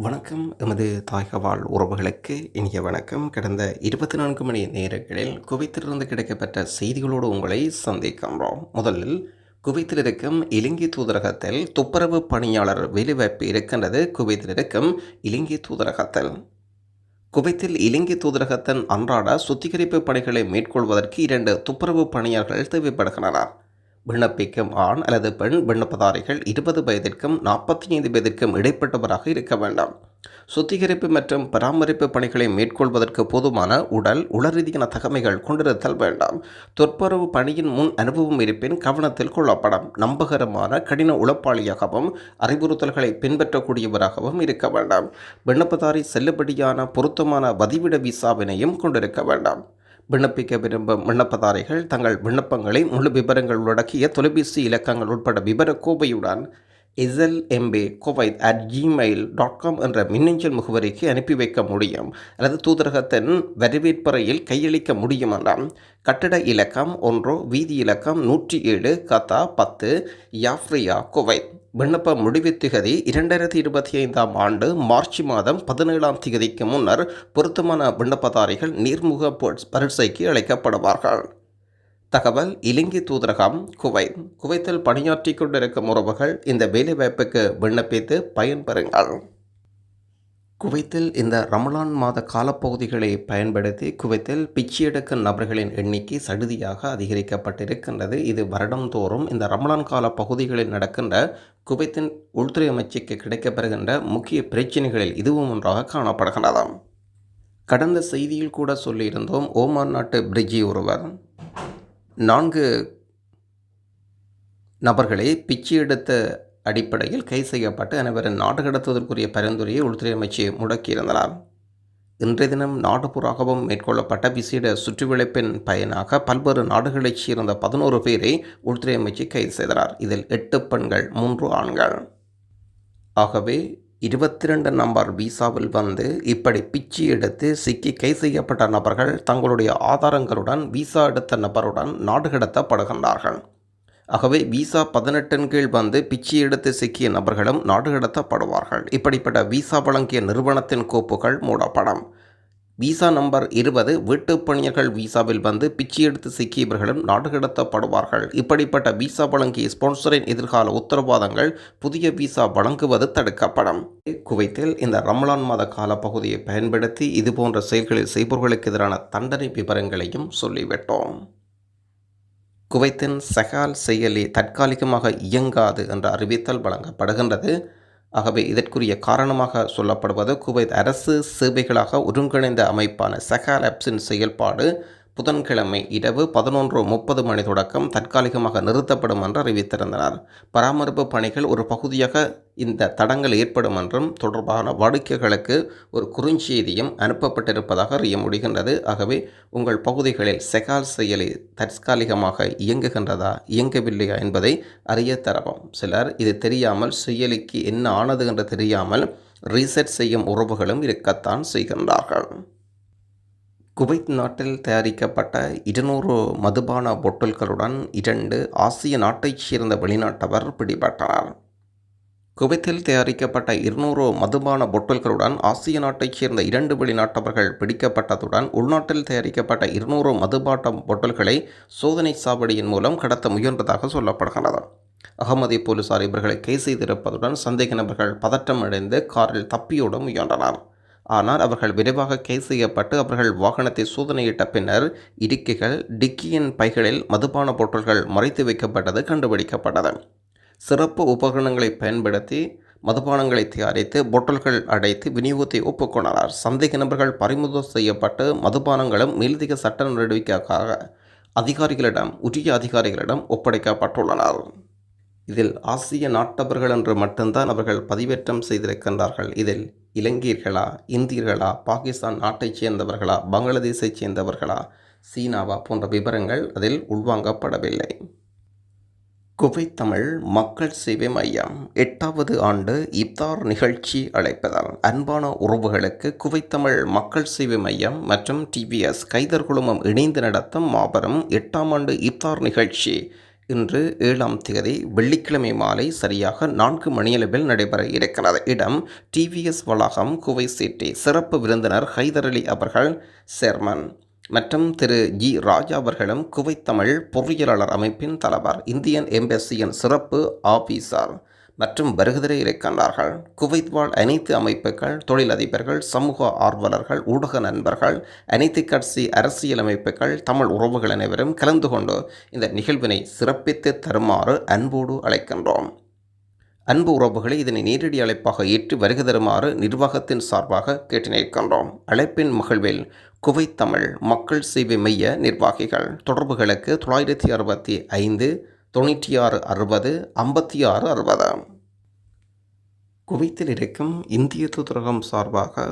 வணக்கம். எமது தாய்கவாழ் உறவுகளுக்கு இனிய வணக்கம். கடந்த இருபத்தி நான்கு மணி நேரங்களில் குவைத்திலிருந்து கிடைக்கப்பட்ட செய்திகளோடு உங்களை சந்திக்கின்றோம். முதலில் குவைத்தில் இருக்கும் இலங்கை தூதரகத்தில் துப்புரவு பணியாளர் வேலைவாய்ப்பு இருக்கின்றது. குவைத்தில் இருக்கும் இலங்கை தூதரகத்தில். குவைத்தில் இலங்கை தூதரகத்தின் அன்றாட சுத்திகரிப்பு பணிகளை மேற்கொள்வதற்கு இரண்டு துப்புரவு பணியாளர்கள் தேவைப்படுகின்றனர். விண்ணப்பிக்கும் ஆண் அல்லது பெண் விண்ணப்பதாரிகள் இருபது வயதிற்கும் நாற்பத்தி ஐந்து வயதிற்கும் இடைப்பட்டவராக இருக்க வேண்டாம். சுத்திகரிப்பு மற்றும் பராமரிப்பு பணிகளை மேற்கொள்வதற்கு போதுமான உடல் உளரீதியான தகமைகள் கொண்டிருத்தல் வேண்டாம். தொற்பரவு பணியின் முன் அனுபவம் இருப்பின் கவனத்தில் கொள்ளப்படும். நம்பகரமான கடின உழைப்பாளியாகவும் அறிவுறுத்தல்களை பின்பற்றக்கூடியவராகவும் இருக்க வேண்டாம். விண்ணப்பதாரி செல்லுபடியான பொருத்தமான வதிவிட விசாவினையும் கொண்டிருக்க வேண்டாம். விண்ணப்பிக்க விரும்பும் விண்ணப்பதாரிகள் தங்கள் விண்ணப்பங்களை முழு விவரங்கள் உள்ளடக்கிய தொலைபேசி இலக்கங்கள் உட்பட விவர கோவையுடன் இசல் எம்பே கோவைத் அட் ஜிமெயில் டாட் காம் என்ற மின்னஞ்சல் முகவரிக்கு அனுப்பி வைக்க முடியும் அல்லது தூதரகத்தின் வரவேற்பறையில் கையளிக்க முடியும் என்றால் கட்டட இலக்கம் ஒன்று வீதி இலக்கம் நூற்றி ஏழு கதா பத்து யாஃப்ரியா குவைத். விண்ணப்ப முடிவு திகதி இரண்டாயிரத்தி இருபத்தி ஐந்தாம் ஆண்டு மார்ச் மாதம் பதினேழாம் திகதிக்கு முன்னர் பொருத்தமான விண்ணப்பதாரிகள் நீர்முக பரீட்சைக்கு அழைக்கப்படுவார்கள் தகவல் இலங்கை தூதரகம் குவைத். குவைத்தில் பணியாற்றி கொண்டிருக்கும் உறவுகள் இந்த வேலைவாய்ப்புக்கு விண்ணப்பித்து பயன்பெறுங்கள். குவைத்தில் இந்த ரமலான் மாத காலப்பகுதிகளை பயன்படுத்தி குவைத்தில் பிச்சை எடுக்கும் நபர்களின் எண்ணிக்கை சடுதியாக அதிகரிக்கப்பட்டிருக்கின்றது. இது வருடந்தோறும் இந்த ரமலான் கால பகுதிகளில் நடக்கின்ற குவைத்தின் உள்துறை அமைச்சுக்கு கிடைக்கப்பெறுகின்ற முக்கிய பிரச்சனைகளில் இதுவும் ஒன்றாக காணப்படுகின்றதாம். கடந்த செய்தியில் கூட சொல்லியிருந்தோம் ஓமான் நாட்டு பிரிட்ஜி ஒருவர் நான்கு நபர்களை பிச்சை எடுத்த அடிப்படையில் கை செய்யப்பட்டு அனைவரும் நாடு கடத்துவதற்குரிய பரிந்துரையை உள்துறை அமைச்சு முடக்கியிருந்தனர். இன்றைய தினம் நாடுபுறாகவும் மேற்கொள்ளப்பட்ட விசேட சுற்றுவிழைப்பின் பயனாக பல்வேறு நாடுகளைச் சேர்ந்த பதினோரு பேரை உள்துறை அமைச்சு கைது செய்தனர். இதில் எட்டு பெண்கள் மூன்று ஆண்கள். ஆகவே இருபத்தி ரெண்டு நம்பர் விசாவில் வந்து இப்படி பிச்சு எடுத்து சிக்கி கை செய்யப்பட்ட நபர்கள் தங்களுடைய ஆதாரங்களுடன் விசா எடுத்த நபருடன் நாடு கடத்தப்படுகின்றார்கள். ஆகவே விசா பதினெட்டின் கீழ் வந்து பிச்சை எடுத்து சிக்கிய நபர்களும் நாடு கடத்தப்படுவார்கள் இப்படிப்பட்ட விசா வழங்கிய நிறுவனத்தின் கோப்புகள் மூடப்படும். விசா நம்பர் இருபது வீட்டு பணியர்கள் விசாவில் வந்து பிச்சை எடுத்து சிக்கியவர்களும் நாடு கடத்தப்படுவார்கள் இப்படிப்பட்ட விசா வழங்கிய ஸ்பான்சரின் எதிர்கால உத்தரவாதங்கள் புதிய விசா வழங்குவது தடுக்கப்படும். குவைத்தில் இந்த ரமலான் மாத காலப்பகுதியை பயன்படுத்தி இதுபோன்ற செயல்களில் செய்பவர்களுக்கு எதிரான தண்டனை விவரங்களையும் சொல்லிவிட்டோம். குவைத்தின் சஹால் செயலி தற்காலிகமாக இயங்காது என்ற அறிவித்தல் வழங்கப்படுகின்றது. ஆகவே இதற்குரிய காரணமாக சொல்லப்படுவது குவைத் அரசு சேவைகளாக ஒருங்கிணைந்த அமைப்பான சஹால் ஆப்ஸின் செயல்பாடு புதன்கிழமை இரவு பதினொன்று முப்பது மணி தொடக்கம் தற்காலிகமாக நிறுத்தப்படும் என்று அறிவித்திருந்தனர். பராமரிப்பு பணிகள் ஒரு பகுதியாக இந்த தடங்கள் ஏற்படும் என்றும் தொடர்பான வாடிக்கைகளுக்கு ஒரு குறுஞ்செய்தியும் அனுப்பப்பட்டிருப்பதாக அறிய முடிகின்றது. ஆகவே உங்கள் பகுதிகளில் செகால் செயலி தற்காலிகமாக இயங்குகின்றதா இயங்கவில்லையா என்பதை அறிய தரவும். சிலர் இது தெரியாமல் செயலிக்கு என்ன ஆனது என்று தெரியாமல் ரீசெட் செய்யும் உறவுகளும் இருக்கத்தான் செய்கின்றார்கள். குவைத் நாட்டில் தயாரிக்கப்பட்ட இருநூறு மதுபான பொட்டல்களுடன் இரண்டு ஆசிய நாட்டைச் சேர்ந்த வெளிநாட்டவர் பிடிபட்டனர் குவைத்தில் தயாரிக்கப்பட்ட இருநூறு மதுபான பொட்டல்களுடன் ஆசிய நாட்டைச் சேர்ந்த இரண்டு வெளிநாட்டவர்கள் பிடிக்கப்பட்டதுடன் உள்நாட்டில் தயாரிக்கப்பட்ட இருநூறு மதுபாட்ட பொட்டல்களை சோதனை சாவடியின் மூலம் கடத்த முயன்றதாக சொல்லப்படுகிறது. அகமதி போலீசார் இவர்களை கைது செய்திருப்பதுடன் சந்தேக நபர்கள் பதற்றமடைந்து காரில் தப்பியோட முயன்றனர். ஆனால் அவர்கள் விரைவாக கைது செய்யப்பட்டு அவர்கள் வாகனத்தை சோதனையிட்ட பின்னர் இடுக்கைகள் டிக்கியின் பைகளில் மதுபான பொருட்கள் மறைத்து வைக்கப்பட்டது கண்டுபிடிக்கப்பட்டது. சிறப்பு உபகரணங்களை பயன்படுத்தி மதுபானங்களை தயாரித்து பொட்டல்கள் அடைத்து விநியோகத்தை ஒப்புக்கொண்டனர் சந்தேக நபர்கள் பறிமுதல் செய்யப்பட்டு மதுபானங்களும் மேலதிக சட்ட நடவடிக்கைக்காக அதிகாரிகளிடம் உரிய அதிகாரிகளிடம் ஒப்படைக்கப்பட்டுள்ளனர். இதில் ஆசிய நாட்டவர்கள் என்று மட்டும்தான் அவர்கள் பதிவேற்றம் செய்திருக்கின்றார்கள். இதில் இலங்கையர்களா இந்தியர்களா பாகிஸ்தான் நாட்டைச் சேர்ந்தவர்களா பங்களாதேஷைச் சேர்ந்தவர்களா சீனாவா போன்ற விவரங்கள் அதில் உள்வாங்கப்படவில்லை. குவைத் தமிழ் மக்கள் சேவை மையம் எட்டாவது ஆண்டு இப்தார் நிகழ்ச்சி அழைப்பதால் அன்பான உறவுகளுக்கு குவைத் தமிழ் மக்கள் சேவை மையம் மற்றும் டிவிஎஸ் கைதர் குழுமம் இணைந்து நடத்தும் மாபெரும் எட்டாம் ஆண்டு இப்தார் நிகழ்ச்சி இன்று ஏழாம் தேதி வெள்ளிக்கிழமை மாலை சரியாக நான்கு மணியளவில் நடைபெற இருக்கிறது. இடம் டிவிஎஸ் வளாகம் குவை சிட்டி. சிறப்பு விருந்தினர் ஹைதர் அலி அவர்கள் சேர்மன். மற்றும் திரு ஜி ராஜா அவர்களும் குவைத்தமிழ் பொறியியலாளர் அமைப்பின் தலைவர் இந்தியன் எம்பசியின் சிறப்பு ஆபீசர். மற்றும் வருகதிரை கண்டார்கள் குவைத் வாழ் அனைத்து அமைப்புகள் தொழிலதிபர்கள் சமூக ஆர்வலர்கள் ஊடக நண்பர்கள் அனைத்து கட்சி அரசியல் அமைப்புகள் தமிழ் உறவுகள் அனைவரும் கலந்து கொண்டு இந்த நிகழ்வினை சிறப்பித்து தருமாறு அன்போடு அழைக்கின்றோம். அன்பு உறவுகளை இதனை நேரடி அழைப்பாக ஏற்று வருகை தருமாறு நிர்வாகத்தின் சார்பாக கேட்டு நிற்கின்றோம் அழைப்பின் மகிழ்வில் குவைத் தமிழ் மக்கள் சேவை மைய நிர்வாகிகள். தொடர்புகளுக்கு தொள்ளாயிரத்தி அறுபத்தி ஐந்து தொண்ணூற்றி ஆறு அறுபது ஐம்பத்தி ஆறு அறுபது குவைத்தில் இருக்கும் இந்திய தூதரகம் சார்பாக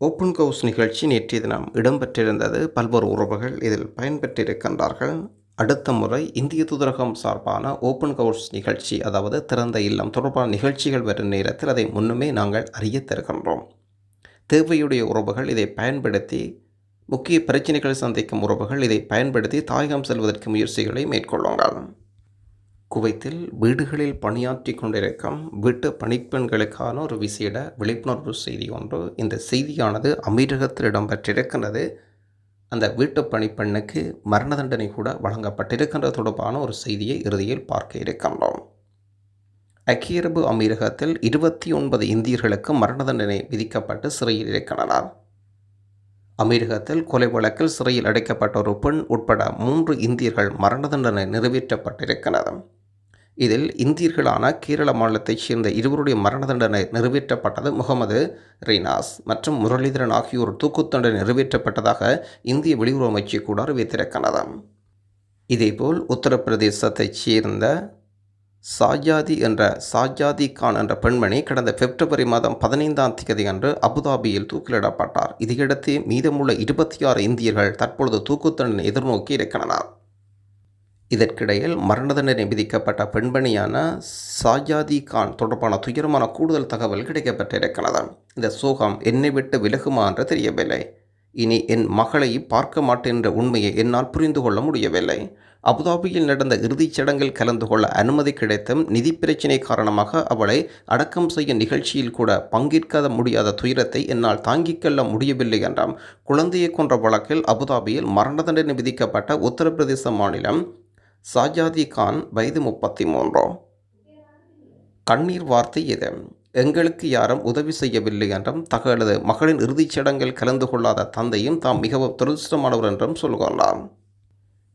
ஓப்பன் கவுஸ் நிகழ்ச்சி நேற்றைய தினம் இடம்பெற்றிருந்தது. பல்வேறு உறவுகள் இதில் பயன்பெற்றிருக்கின்றார்கள். அடுத்த முறை இந்திய தூதரகம் சார்பான ஓப்பன் கவுஸ் நிகழ்ச்சி அதாவது திறந்த இல்லம் தொடர்பான நிகழ்ச்சிகள் வரும் நேரத்தில் அதை முன்னுமே நாங்கள் அறிய தருகின்றோம். தேவையுடைய உறவுகள் இதை பயன்படுத்தி முக்கிய பிரச்சனைகளை சந்திக்கும் உறவுகள் இதை பயன்படுத்தி தாயகம் செல்வதற்கு முயற்சிகளை மேற்கொள்ளுங்கள். குவைத்தில் வீடுகளில் பணியாற்றி கொண்டிருக்கும் வீட்டு பணிப்பெண்களுக்கான ஒரு விசேட விழிப்புணர்வு செய்தி ஒன்று இந்த செய்தியானது அமீரகத்தில் இடம்பெற்றிருக்கின்றது. அந்த வீட்டு பணிப்பெண்ணுக்கு மரண தண்டனை கூட வழங்கப்பட்டிருக்கின்றது தொடர்பான ஒரு செய்தியை இறுதியில் பார்க்க இருக்கின்றோம். ஐக்கிய அரபு அமீரகத்தில் இருபத்தி ஒன்பது இந்தியர்களுக்கு மரண தண்டனை விதிக்கப்பட்டு சிறையில் இருக்கின்றனர். அமீரகத்தில் கொலை வழக்கில் சிறையில் அடைக்கப்பட்ட ஒரு பெண் உட்பட மூன்று இந்தியர்கள் மரண தண்டனை நிறைவேற்றப்பட்டிருக்கிறது. இதில் இந்தியர்களான கேரள மாநிலத்தைச் சேர்ந்த இருவருடைய மரண தண்டனை நிறைவேற்றப்பட்டது. முகமது ரீனாஸ் மற்றும் முரளிதரன் ஆகியோர் தூக்கு தண்டனை நிறைவேற்றப்பட்டதாக இந்திய வெளியுறவு அமைச்சு கூட அறிவித்திருக்கிறது. இதேபோல் உத்தரப்பிரதேசத்தைச் சேர்ந்த சாஜாதி என்ற சாஜாதி கான் என்ற பெண்மணி கடந்த பிப்ரவரி மாதம் பதினைந்தாம் தேதி அன்று அபுதாபியில் தூக்கிலிடப்பட்டார். இதையடுத்து மீதமுள்ள இருபத்தி ஆறு இந்தியர்கள் தற்பொழுது தூக்கு தண்டனை எதிர்நோக்கி இருக்கின்றனர். இதற்கிடையில் மரண தண்டனை விதிக்கப்பட்ட பெண்மணியான சாஜாதி கான் தொடர்பான துயரமான கூடுதல் தகவல் கிடைக்கப்பட்டிருக்கிறது. இந்த சோகம் என்னை விட்டு விலகுமா என்று தெரியவில்லை. இனி என் மகளை பார்க்க மாட்டேன் என்ற உண்மையை என்னால் புரிந்து கொள்ள முடியவில்லை. அபுதாபியில் நடந்த இறுதிச் சடங்கில் கலந்து கொள்ள அனுமதி கிடைத்தும் நிதி பிரச்சினை காரணமாக அவளை அடக்கம் செய்ய நிகழ்ச்சியில் கூட பங்கேற்க முடியாத துயரத்தை என்னால் தாங்கிக் கொள்ள முடியவில்லை என்றாம். குழந்தையை கொன்ற வழக்கில் அபுதாபியில் மரண தண்டனை விதிக்கப்பட்ட உத்தரப்பிரதேச மாநிலம் சாஜாதி கான் வயது முப்பத்தி மூன்று கண்ணீர் வார்த்தை இது. எங்களுக்கு யாரும் உதவி செய்யவில்லை என்றும் தங்களது மகளின் இறுதிச் சடங்கில் கலந்து கொள்ளாத தந்தையும் தாம் மிகவும் துரதிருஷ்டமானவர் என்றும் சொல்கிறார்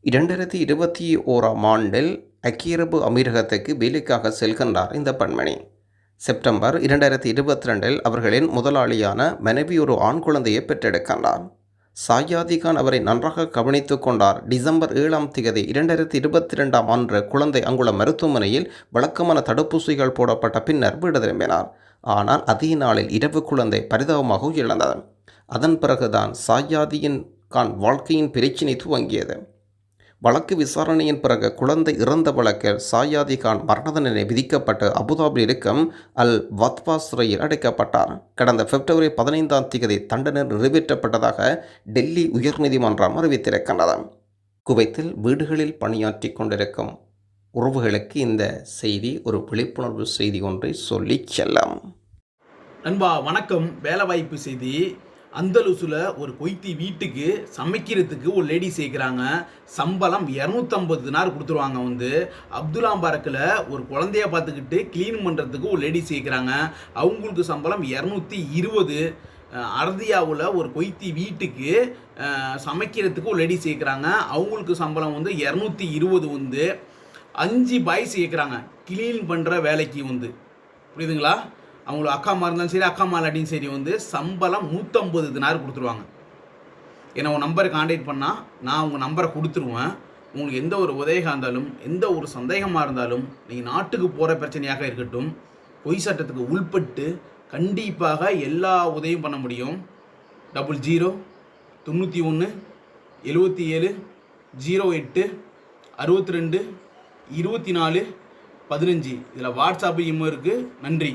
இரண்டாயிரத்தி இருபத்தி ஓராம் ஆண்டில் அக்கீரபு அமீரகத்துக்கு வேலைக்காக செல்கின்றார் இந்த பெண்மணி. செப்டம்பர் இரண்டாயிரத்தி இருபத்தி ரெண்டில் அவர்களின் முதலாளியான மனைவி ஒரு ஆண் குழந்தையை பெற்றெடுக்கின்றார். சாயாதி கான் அவரை நன்றாக கவனித்து கொண்டார். டிசம்பர் ஏழாம் தேதி இரண்டாயிரத்தி இருபத்தி ரெண்டாம் அன்று குழந்தை அங்குள்ள மருத்துவமனையில் வழக்கமான தடுப்பூசிகள் போடப்பட்ட பின்னர் வீடு திரும்பினார். ஆனால் அதே நாளில் இரவு குழந்தை பரிதாபமாக உயிரிழந்தது. அதன் பிறகுதான் சாயாதியின் கான் வாழ்க்கையின் பிரச்சினை துவங்கியது. வழக்கு விசாரணையின் பிறகு குழந்தை இறந்த வழக்கில் சாயாதி கான் மரண தண்டனை விதிக்கப்பட்டு அபுதாபியில் இருக்கும் அல் வத்வா சிறையில் அடைக்கப்பட்டார். கடந்த பிப்ரவரி பதினைந்தாம் தேதி தண்டனை நிறைவேற்றப்பட்டதாக டெல்லி உயர்நீதிமன்றம் அறிவித்திருக்கின்றது. குவைத்தில் வீடுகளில் பணியாற்றி கொண்டிருக்கும் உறவுகளுக்கு இந்த செய்தி ஒரு விழிப்புணர்வு செய்தி ஒன்றை சொல்லிச் செல்லும். நண்பா வணக்கம். வேலைவாய்ப்பு செய்தி. அந்தலுசில் ஒரு கொய்த்தி வீட்டுக்கு சமைக்கிறதுக்கு ஒரு லேடி சேர்க்குறாங்க. சம்பளம் இரநூத்தம்பது தினார் கொடுத்துருவாங்க வந்து. அப்துல்லாம் பார்க்கில் ஒரு குழந்தைய பார்த்துக்கிட்டு க்ளீன் பண்ணுறதுக்கு ஒரு லேடி சேர்க்குறாங்க. அவங்களுக்கு சம்பளம் இரநூத்தி இருபது. அர்தியாவில் ஒரு கொய்த்தி வீட்டுக்கு சமைக்கிறதுக்கு ஒரு லேடி சேர்க்குறாங்க. அவங்களுக்கு சம்பளம் வந்து இரநூத்தி இருபது வந்து. அஞ்சு பாய் சேர்க்குறாங்க. க்ளீன் பண்ணுற வேலைக்கு வந்து. புரியுதுங்களா? அவங்களோட அக்கா அம்மா இருந்தாலும் சரி அக்கா அம்மா இல்லாட்டியும் சரி வந்து சம்பளம் நூற்றம்பது தினார் கொடுத்துருவாங்க. என்னை உங்கள் நம்பரை காண்டாக்ட் பண்ணால் நான் உங்கள் நம்பரை கொடுத்துருவேன். உங்களுக்கு எந்த ஒரு உதவியாக இருந்தாலும் எந்த ஒரு சந்தேகமாக இருந்தாலும் நீங்கள் நாட்டுக்கு போகிற பிரச்சனையாக இருக்கட்டும் பொய் சட்டத்துக்கு உள்பட்டு கண்டிப்பாக எல்லா உதவியும் பண்ண முடியும். டபுள் ஜீரோ தொண்ணூற்றி ஒன்று எழுபத்தி ஏழு ஜீரோ எட்டு அறுபத்தி ரெண்டு இருபத்தி நாலு பதினஞ்சு. இதில் வாட்ஸ்அப்பு இம்மும் இருக்குது நன்றி.